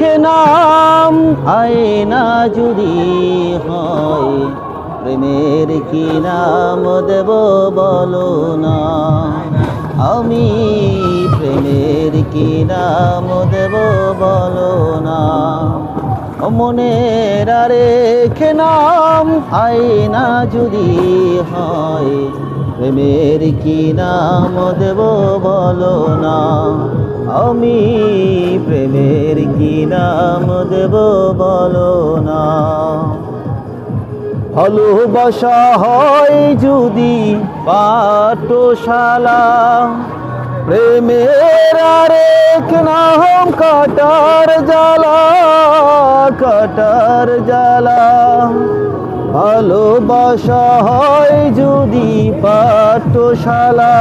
রেখে নাম, আয়না যদি হয়, প্রেমের কি নাম দেব বলো না? আমি প্রেমের কি নাম দেব বলো মনের রেখে নাম আয়না যদি হয়, প্রেমের কি নাম দেব বলো না। আমি প্রেমের কি নাম দেব বলো না। ভালোবাসা হয় যদি পাঠশালা, প্রেমের আরেক নাম কাটার জ্বালা। কাটার জ্বালা, ভালোবাসা হয় যদি পাঠশালা।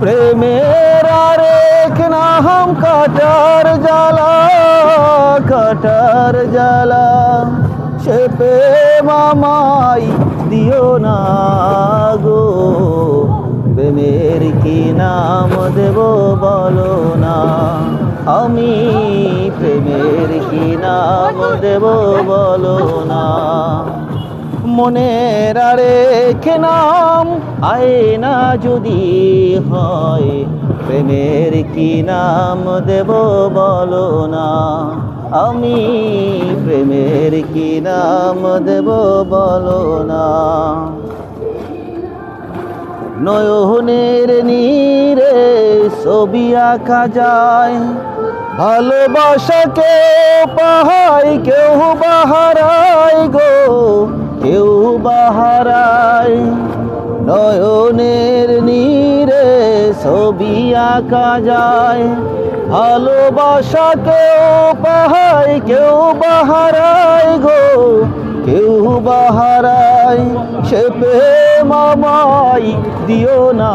প্রেমের আরেক নাম কাটার জ্বালা কাটার জ্বালা। সে মামাই দিও না গো, প্রেমের কি নাম দেব বলো না। আমি প্রেমের কি নাম দেব বলো না? মনের রেখে নাম আয়না যদি হয়, প্রেমের কি নাম দেব বলো না? আমি প্রেমের কি নাম দেব বলো না? নয়নের নীরে ছবি আঁকা যায় ভালোবাসা কেউ পাহাই কেউ বাহারায় গো, কেউ বাহারায়। নয়নের নীরে ছবি আঁকা যায়। ভালোবাসা কেউ পাহাই কেউ বাহারায় গো, কেউ বাহারায়। সে মামাই দিও না।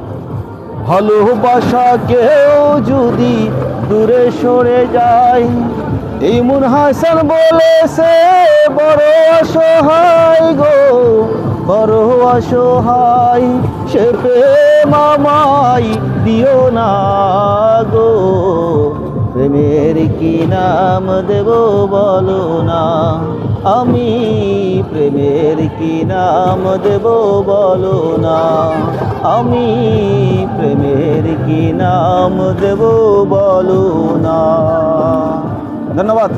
ভালোবাসা কেউ যদি দূরে সরে যায়। ইমুন মুন হাসান বলেছে বড় অসহায় গো, বড় অসহায় সে মামাই দিও না গো। প্রেমের কি নাম দেব বলো না? আমি প্রেমের কি নাম দেব বলো না? আমি প্রেমের কি নাম দেব বলো না? ধন্যবাদ।